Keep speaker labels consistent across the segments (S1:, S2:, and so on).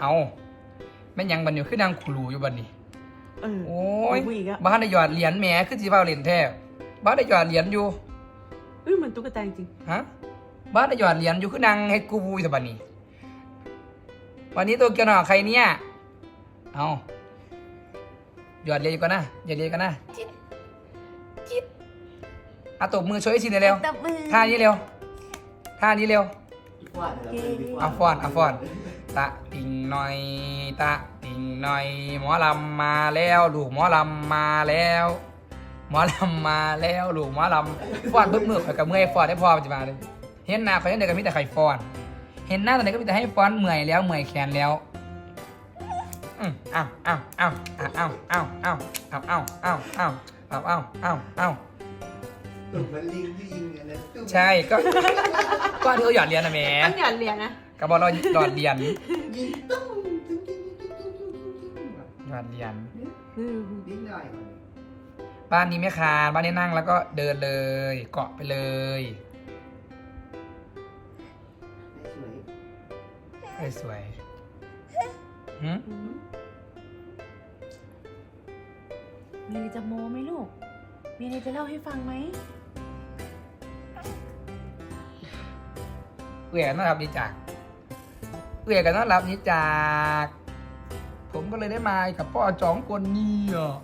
S1: เอาแม่นยังบันอยู่ขึ้นนางขลูอยู่บันนี้
S2: เออ
S1: โอ้ย
S2: ผู้หญิงอะ
S1: บ้านได้หยอดเหรียญแหมขึ้นสีฟ้าเหรียญแท้บ้านได้หยอดเหรียญอยู่
S2: เอ้ยเหมันตุ๊กตาจริง
S1: ฮะบ้านได้หยอดเหรียญอยู่ขึ้นนางให้กูบูสบันนี้ วันนี้ตัวเกียวหน่อใครเนี่ยเอาหยอดเหรียญอยู่กันนะหยอดเหรียญกันนะจิ๊ดจิ๊ดเอาตบมือช่วยสิเร็ว
S2: ตบมือ
S1: ท่านี้เร็วท่านี้เร็ว
S3: ฟาดเลย
S1: เอาฟอนเอาฟอน ตะติงหน่อย ตะติงหน่อย หมอลำมาแล้วลูกหมอลำมาแล้วหมอลำมาแล้วลูกหมอลำฟอนเบิ่งมือข่อยกับเมื่อยฟอนได้พอปัจจุบันเลยเห็นหน้าข่อยยังเด็กก็มีแต่ไข่ฟอน เห็นหน้าตอนไหนก็มีแต่ให้ฟอนเมื่อยแล้วเมื่อยแขนแล้วอืมอ้าวอ้าวอ้าวอ้าวอ้าวอ้าวอ้าวอ้าวอ้าวอ้าวอ้าวอ้าวอ้าวอ้าว
S3: ตุ่มมันลิงที่ยิงกันนะตุ่ม
S1: ใช่ก็ก็เธอหยอดเหรียญนะแหม่
S2: ต้องหย่อนเหรียญนะ
S1: กระบอกเราหยอดเหรียญ
S3: ยิงตุ้มตุ้มยิงยิงยิงยิงยิงยิง
S1: หยอดเหรียญ
S2: อืม
S3: นิดหน่อย
S1: บ้านนี้ไม่คานบ้านนี้นั่งแล้วก็เดินเลย เกาะไปเลย
S3: สวย
S1: สวยๆหืม
S2: อืมมีอะไรจะโมไหมลูก มีอะไรจะเล่าให้ฟังไหม
S1: เอื่อยกันต้อนรับนี่จาก เอื่อยกันต้อนรับนี่จาก ผมก็เลยได้มากับพ่อจองคนนี่อะ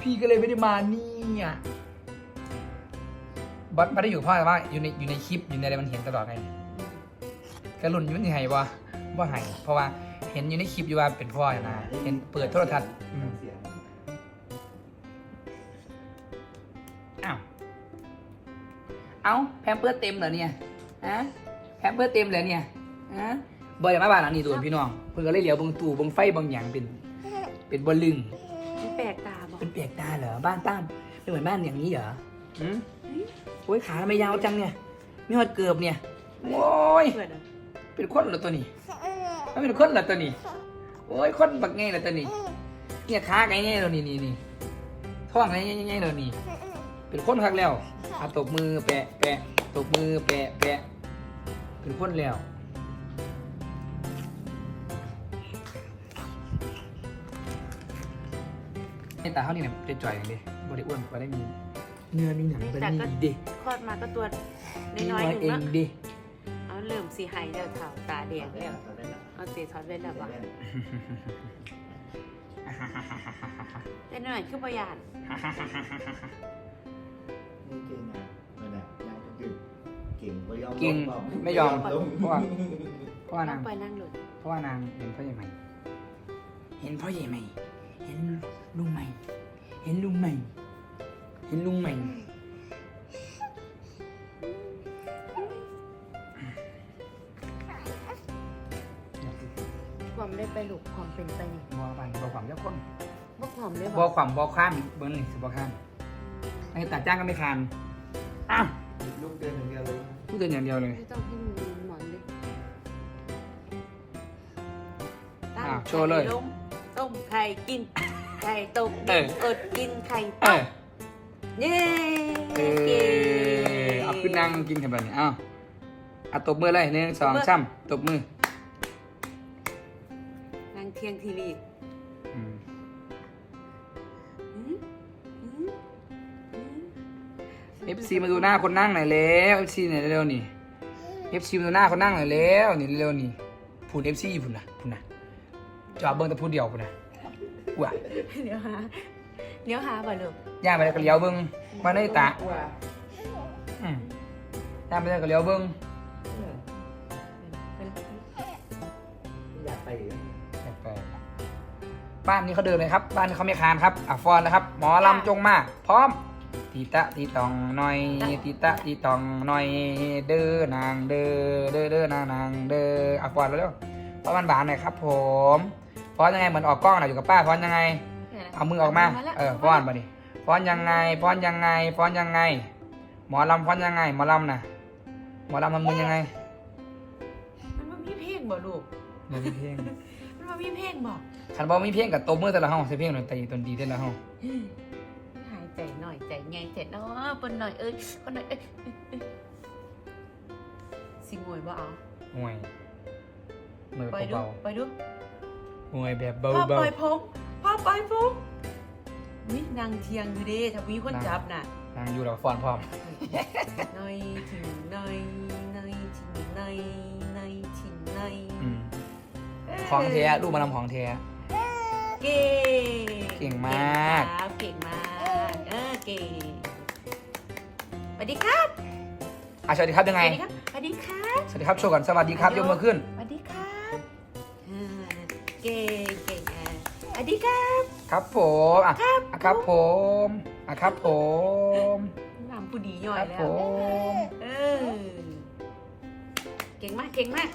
S1: พี่ก็เลยไม่ได้มาเนี่อะบัสไม่ได้อยู่พ่อแต่ว่าอยู่ในอยู่ในคลิปอยู่ในอะไรมันเห็นตลอดไงกระลุนยุ่นที่ไห้วะว่าไห้เพราะว่าเห็นอยู่ในคลิปอยู่ว่าเป็นพ่ออยู่นะ เห็นเปิดโทรทัศน์อ้าวเอาแพมเพิร์สเต็มเหรอเนี่ยฮะแพมเพิร์สเต็มเหรอเนี่ยฮะ บอยมาบ้านหลังนี้ตัวพี่น้องเพิ่งก็เลยเหลียวเบางตู่เบางไฟบางอย่างเป็น เป็นบอลลึง
S2: มันแปลกตาบอก
S1: เป็นเปียกตาเหรอบ้านตั้มเป็นเหมือนบ้านอย่างนี้เหรอหืมโอ้ยขาทำไมยาวจังเนี่ยไม่หอดเกือบเนี่ยโอ้ย
S2: เพื่อนอะ
S1: เป็นคนเหรอตัวนี้มันเป็นคนเหรอตัวนี้ โอ้ยคนบักไงเหรอตัวนี้ เนี่ยขาไงไงเรานี่นี่นี่ท้องไงไงไงเรานี่เป็นคนคักแล้วอาตบมือแปะแปะตบมือแปะแปะเป็นคนแล้ว ในตาเขานี่เนี่ยจะจ่อยอย่างเดีบริอ้วนก็ได้มีเนื้อมีหนังก็ได้มีอีกดิ
S2: คลอดมาก็ตัว
S1: มี
S2: น้อยๆห
S1: เอ
S2: นึ่ง
S1: ง
S2: เนาะ
S1: ดิ
S2: เอาเริ่มสีหายแล้วเถ่าตาแดงแล้วเอาเตะทอดเล่นแล้ววะเล่นหน่อยคือประหยัด
S3: นี่เก่งอะมันอะยังก็เก่งเก่งไม่ยอม
S1: เก่ง
S3: ลง
S1: ไม่ยอม
S3: ลง
S1: เพราะว่าเพราะว่า
S2: ต้
S1: นา
S2: องงไปนั่งหลุด
S1: เพราะว่านางเห็นพ่อใหญ่ใหม่เห็นพ่อใหญ่ใหม่เห็น ลุงใหม่ เห็นลุงใหม่ เห็นลุงใหม่
S2: ความได้ไปลูกความเป็นไปนี่
S1: บอบันบอความเจ้าคน
S2: บ่ความได้
S1: บบอ
S2: อก
S1: ความบอข้ามเบอร์หนึ่งสิบอข้ามไอ้ตัดจ้างก็ไม่คานอ้าว
S3: ลูกเดินอย่างเดียวเลย
S1: พูดเดินอย่างเดียวเลย
S2: ไม่ต้องให้มีหมอนเลยตั้ง
S1: อะโชว์เลย
S2: ไข่งต้มไข่กิน ไข่ต้ม
S1: เออ
S2: อดกินไข่
S1: เอ
S2: ต้ม
S1: อ
S2: เย้
S1: เออเอาขึ้นนั่งกินกันแบบนี้อ้าวอะตบมือเลยหนึ่งสองสามตบมือ
S2: นางเทียงทีวี
S1: อืม
S2: หืมหืมหืม
S1: เอฟซีมาดูหน้าคนนั่งหน่อยแล้วเอฟซีหน่อยเร็วๆนี่เอฟซีมาดูหน้าคนนั่งหน่อยแล้วนี่เร็วๆนี่พูดเอฟซีพูดนะพูดนะจอเบิ้งแต่พูดเดียวพูดนะ ว้า
S2: เดี๋ยวหาเดี๋ยวหาบ่ลูก
S1: ย่างไปแล้วก็เลี้ยวเบิ้งมาได้ตาอืมย่างไปแล้วก็เลี้ยวเบิ้ง
S3: อยากไปอีก
S1: ไปบ้านนี้เขาเดินเลยครับ บ้านนี้เขาไม่คานครับอะฟอนนะครับ หมอลำจงมา พร้อมตีตะตีตองหน่อยตีตะตีตองหน่อย เด้อนางเด้อเด้อเด้อนางนางเด้ออะฟอนเร็วๆฟอนบานๆหน่อยครับ ผม ฟอนยังไงเหมือนออกกล้องหน่อยอยู่กับป้าฟอนยังไง เอามือออกมา เออฟ้อนมาดิฟ้อนยังไงฟ้อนยังไงฟ้อนยังไง หมอลำฟ้อนยังไง หมอลำน่ะหมอลำทำมือยังไง
S2: มันบ่มีเพลงบ่ลูก
S1: เดี๋ยวมีเพลง
S2: มันบ่มีเพลงบ่
S1: ขันบอกมีเพลงกับตบมือแต่ละห้องใส่เพลงดนตรีดนตรีแต่ละห้อง
S2: หายใจหน่อยใจใหญ่ใจน้อยปนหน่อยเอ้ยปนหน่อยเอ้ยเอ้ยสิงวยบ่เอา
S1: ห่วยมือ
S2: ปล่อยดู
S1: เบา
S2: ปล่อยดู
S1: มวยแบบเบา
S2: พ่อ
S1: เบา
S2: ปล่อยผมพ่อปล่อยผมวินางเทียงอยู่เด้ถ้ามีคนจับน่ะ
S1: นางอยู่แล้วฟอนพร้อม
S2: หน่อยถึงหน่อยหน่อยถึงหน่อยหน่อยถึงหน่อย
S1: อืมของแท้ลูกมาลำของแท้
S2: เก่ง
S1: เก่งมาก
S2: ครับเก่งมากเออเก่งสวัสดีครับ
S1: อะสวัสดีครับยัง
S2: ส
S1: ไง
S2: วัสดีครับสวัสดีครับ
S1: สวัสดีครับโชว์ก่อนสวัสดีครับยกมือขึ้น
S2: ครับ ครับ
S1: ผมอะ
S2: ครับ
S1: อะครับผมอะครับผม
S2: นำผู้ดีย่อ
S1: ค
S2: ย
S1: รับ
S2: แล้
S1: ผ
S2: ว
S1: ม
S2: เออ เก่งมาก เก่งมาก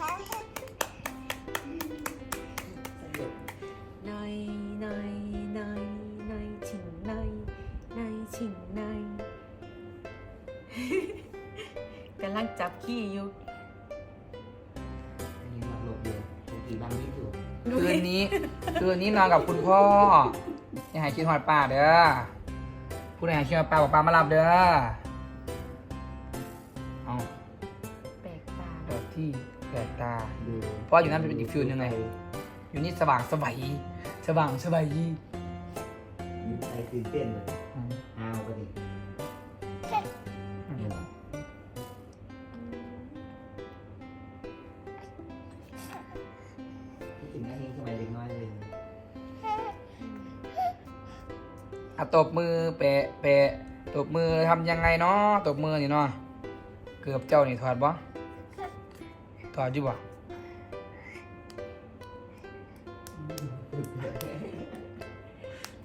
S2: หน่อยหน่อยหน่อยหน่อยชิงหน่อยหน่อยชิงหน่อย กำลังจับขี้อยู่
S3: ยิงหลับหลบอยู่ปกติบางนิดอยู่
S1: คืนนี้ คืนนี้นอนกับคุณพ่ออย่าหายคิดหอดป้าเด้อผู้ใดหายคิดหอดป้าบอกป้ามารับเด้อเอา
S2: แปลกตา
S1: แบบที่แปลกตา
S3: ดู
S1: เพราะอยู่นั้นเป็นอีกฟิลหนึ่งไง อยู่นี่สว่างสวัยสว่างสวัย
S3: อยู่ใจตื่นเต้นเลย
S1: อืม
S3: อ้าวกันดิ
S1: อะตบมือเปะเปะตบมือทำยังไงเนาะตบมือนี่เนาะเกือบเจ้านี่ถอดบ่ถอดอยู่บ่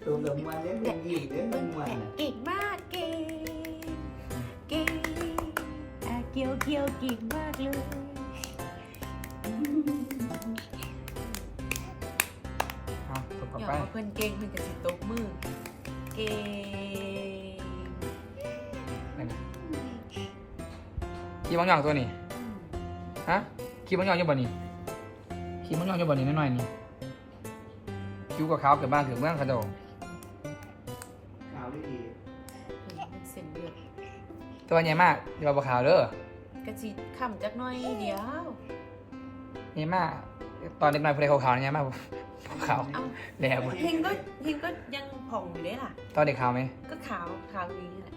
S3: ตัวเดิมวันเล่นเป็นยิงเล่นเป็นวันอะ
S2: เก่งมากเก่งเก่งอะเกี่ยวเกี่ยวเก่งมากเลย
S1: เอาตบกลับ
S2: อย่า
S1: ไป
S2: ว่าเพื่อนเก่งเพื่อนจะสิตบมือ เก่ง
S1: นั่นน่ะขี่มังยองตัวนี้ ฮะขี่มังยองอยู่บ่นี่ขี่มังยองอยู่บ่นี่น้อยๆนี่คิ้วกับขาวเกิดบ้านเกิดเมืองเขาเจ้า
S3: ข่าวไม่ดี
S2: มันเส้นเลือด
S1: ตัวใหญ่มากเดี๋ยวเอาบ่ขาวเด้อก
S2: ระจิขำจักหน้อยเดียว
S1: ใหญ่มาก ตอนเด็กน้อยผู้ใดขาวๆใหญ่มาก ขาว
S2: เอา
S1: แหลม
S2: เฮงก็เฮงก็ยังผ่องอยู่เลยล่ะ
S1: ตอนเด็กขาวไหม
S2: ก็ขาวขาวอย่างนี้แหละ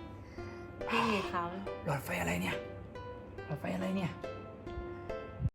S2: เฮงเลยขาว
S1: หลอดไฟอะไรเนี่ยหลอดไฟอะไรเนี่ย
S2: เ